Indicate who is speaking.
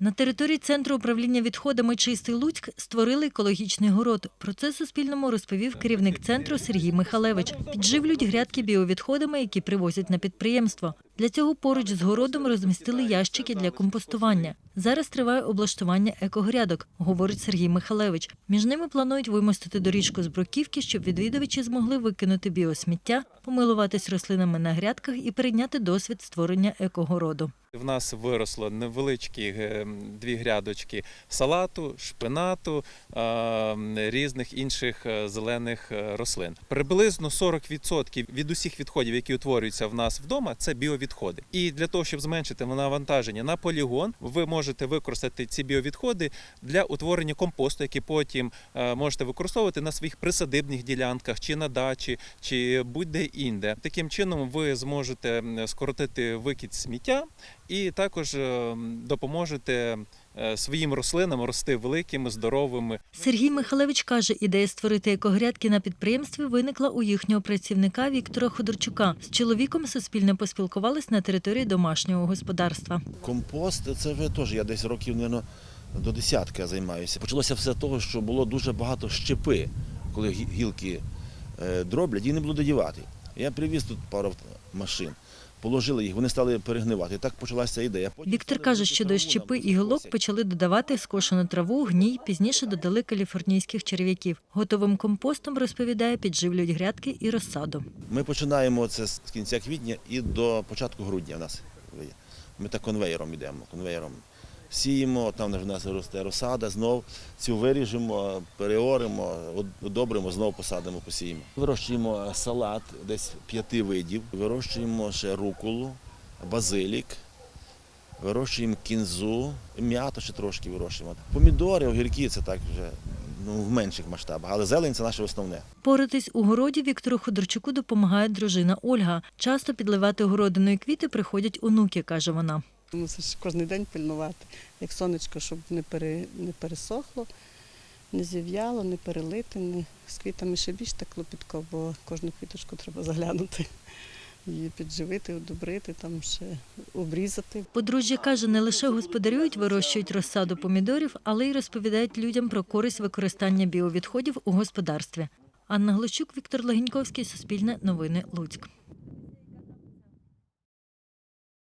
Speaker 1: На території центру управління відходами Чистий Луцьк створили екологічний город. Про це Суспільному розповів керівник центру Сергій Михалевич. Підживлюють грядки біовідходами, які привозять на підприємство. Для цього поруч з городом розмістили ящики для компостування. Зараз триває облаштування екогрядок, говорить Сергій Михалевич. Між ними планують вимостити доріжку з бруківки, щоб відвідувачі змогли викинути біосміття, помилуватись рослинами на грядках і перейняти досвід створення екогороду.
Speaker 2: В нас виросло невеличкі е, дві грядочки салату, шпинату, е, різних інших е, зелених рослин. Приблизно 40% від усіх відходів, які утворюються в нас вдома, це біовідходи. І для того, щоб зменшити навантаження на полігон, ви можете використати ці біовідходи для утворення компосту, який потім е, можете використовувати на своїх присадибних ділянках, чи на дачі, чи будь-де інде. Таким чином, ви зможете скоротити викид сміття і також е, допоможете своїм рослинам рости великими, здоровими.
Speaker 1: Сергій Михалевич каже, ідея створити екогрядки на підприємстві виникла у їхнього працівника Віктора Ходорчука. З чоловіком суспільне поспілкувались на території домашнього господарства.
Speaker 3: Компост це вже теж я десь років, мабуть, до десятки займаюся. Почалося все з того, що було дуже багато щепи, коли гілки е, дроблять, їх не було додівати. Я привіз тут пару машин, положили їх, вони стали перегнивати. І так почалася ідея. Потім
Speaker 1: Віктор каже, що до щепи і гілок почали додавати скошену траву, гній, пізніше додали каліфорнійських черв'яків. Готовим компостом, розповідає, підживлюють грядки і розсаду.
Speaker 3: Ми починаємо це з кінця квітня і до початку грудня в нас. Ми так конвейером йдемо, конвейером. Сіємо, там в нас росте розсада, знов цю виріжемо, переоримо, одобримо, знов посадимо, посіємо. Вирощуємо салат десь п'яти видів, вирощуємо ще руколу, базилік, вирощуємо кінзу, м'ято ще трошки вирощуємо. Помідори, огірки це так вже ну, в менших масштабах, але зелень це наше основне.
Speaker 1: Поратись у городі Віктору Ходорчуку допомагає дружина Ольга. Часто підливати городиною квіти приходять онуки, каже вона.
Speaker 4: Мусиш кожен день пильнувати, як сонечко, щоб не, пере, не пересохло, не зів'яло, не перелити. Не... З квітами ще більш так клопітко, бо кожну квіточку треба заглянути, її підживити, удобрити, там ще обрізати.
Speaker 1: Подружжя каже, не лише господарюють, вирощують розсаду помідорів, але й розповідають людям про користь використання біовідходів у господарстві. Анна Глощук, Віктор Легеньковський, Суспільне новини, Луцьк.